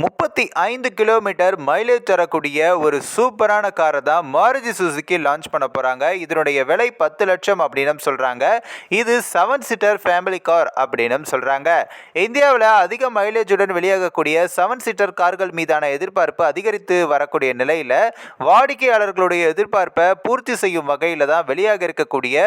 முப்பத்தி ஐந்து kilometre mileage தரக்கூடிய ஒரு சூப்பரான காரை தான் மாருதி சுசுக்கி லான்ச் பண்ண போகிறாங்க இதனுடைய விலை பத்து லட்சம் அப்படின்னு சொல்கிறாங்க இது செவன் சீட்டர் ஃபேமிலி கார் அப்படின்னு சொல்கிறாங்க இந்தியாவில் அதிக மைலேஜுடன் வெளியாகக்கூடிய செவன் சீட்டர் கார்கள் மீதான எதிர்பார்ப்பு அதிகரித்து வரக்கூடிய நிலையில் வாடிக்கையாளர்களுடைய எதிர்பார்ப்பை பூர்த்தி செய்யும் வகையில் தான் வெளியாக இருக்கக்கூடிய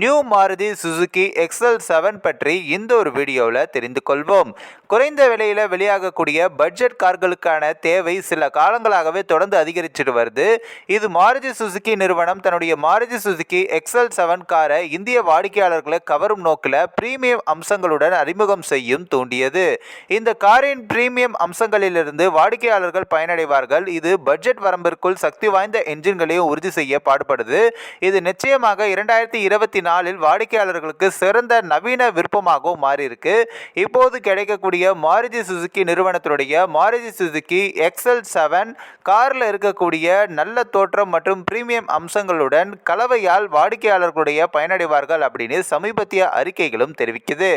new Maruti Suzuki XL seven பற்றி இந்த ஒரு வீடியோவில் தெரிந்து கொள்வோம். குறைந்த விலையில் வெளியாகக்கூடிய பட்ஜெட் கார்களுக்கான தேவை சில காலங்களாகவே தொடர்ந்து அதிகரிச்சுட்டு வருது. இது மாருதி சுசுகி நிறுவனம் தன்னுடைய மாருதி சுசுகி எக்ஸல் செவன் காரை இந்திய வாடிக்கையாளர்களை கவரும் நோக்கில் பிரீமியம் அம்சங்களுடன் அறிமுகம் செய்யும் தூண்டியது. இந்த காரின் பிரீமியம் அம்சங்களிலிருந்து வாடிக்கையாளர்கள் பயனடைவார்கள். இது பட்ஜெட் வரம்பிற்குள் சக்தி வாய்ந்த என்ஜின்களையும் உறுதி செய்ய பாடுபடுது. இது நிச்சயமாக இரண்டாயிரத்தி இருபத்தி நாலில் வாடிக்கையாளர்களுக்கு சிறந்த நவீன விருப்பமாகவும் மாறியிருக்கு. இப்போது கிடைக்கக்கூடிய மாருதி சுசுகி நிறுவனத்தினுடைய Maruti Maruti Suzuki XL seven காரில் இருக்கக்கூடிய நல்ல தோற்றம் மற்றும் பிரீமியம் அம்சங்களுடன் கலவையால் வாடிக்கையாளர்களுடைய பயனடைவார்கள் அப்படின்னு சமீபத்திய அறிக்கைகளும் தெரிவிக்குது.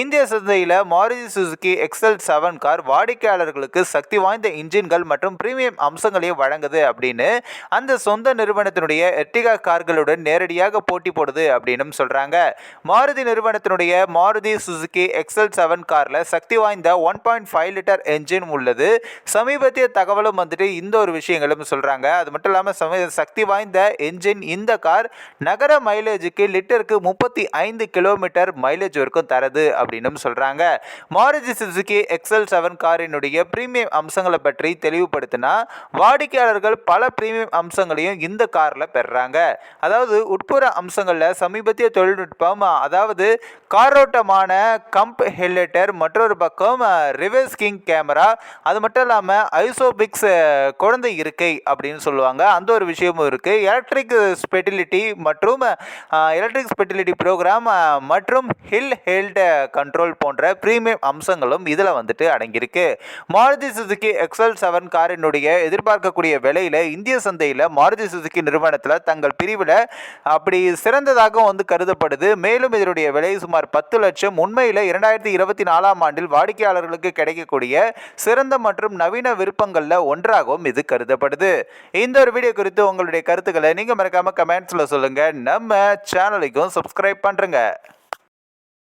இந்திய சந்தையில் Maruti Suzuki XL seven car வாடிக்கையாளர்களுக்கு சக்தி வாய்ந்த இன்ஜின்கள் மற்றும் பிரீமியம் அம்சங்களையும் வழங்குது அப்படின்னு அந்த சொந்த நிறுவனத்தினுடைய எர்டிகா கார்களுடன் நேரடியாக போட்டி போடுது அப்படின்னு சொல்கிறாங்க மாருதி நிறுவனத்தினுடைய மாருதி சுசுகி எக்ஸல் செவன் காரில் சக்தி வாய்ந்த one point five litre engine உள்ளது. சமீபத்திய தகவலும் வந்துட்டு இந்த ஒரு விஷயங்களும் சொல்கிறாங்க அது மட்டும் இல்லாமல் சமீ சக்தி வாய்ந்த என்ஜின் இந்த கார் நகர மைலேஜுக்கு லிட்டருக்கு முப்பத்தி ஐந்து கிலோமீட்டர் மைலேஜ் வரைக்கும் தருது அப்படின்னு சொல்கிறாங்க மாருதி சுசுகி எக்ஸல் செவன் காரினுடைய பிரீமியம் அம்சங்களை பற்றி தெளிவுபடுத்தினா வாடிக்கையாளர்கள் பல பிரீமியம் அம்சங்களையும் இந்த காரில் பெறுறாங்க அதாவது உட்புற அம்சங்களில் சமீபத்திய தொழில்நுட்பம் அதாவது காரோட்டமான கம்ப் ஹெல்லெட்டர் மற்றொரு பக்கம் ரிவர்ஸ் கிங் கேமரா அது மட்டும் இல்லாமல் ஐசோபிக்ஸ் குழந்தை இருக்கை அப்படின்னு சொல்லுவாங்க. அந்த ஒரு விஷயமும் இருக்குது எலக்ட்ரிக் ஸ்பெட்டிலிட்டி மற்றும் எலக்ட்ரிக் ஸ்பெட்டிலிட்டி ப்ரோக்ராம் மற்றும் ஹில் ஹெல்ட் கண்ட்ரோல் போன்ற ப்ரீமியம் அம்சங்களும் இதில் வந்துட்டு அடங்கியிருக்கு. மாருதி சுசுகி எக்ஸல் செவன் காரினுடைய எதிர்பார்க்கக்கூடிய விலையில் இந்திய சந்தையில் மாருதி சுசுகி நிறுவனத்தில் தங்கள் பிரிவில் அப்படி சிறந்ததாக வந்து கருதப்படுது. மேலும் இதனுடைய விலை சுமார் பத்து லட்சம். உண்மையில் இரண்டாயிரத்தி இருபத்தி நாலாம் ஆண்டில் வாடிக்கையாளர்களுக்கு கிடைக்கக்கூடிய சிறந்த மற்றும் நவீன விருப்பங்களில் ஒன்றாகவும் இது கருதப்படுது. இந்த ஒரு வீடியோ குறித்து உங்களுடைய கருத்துக்களை நீங்கள் மறக்காமல் கமெண்ட்ஸில் சொல்லுங்கள் நம்ம சேனலுக்கும் சப்ஸ்கிரைப் பண்ணுறங்க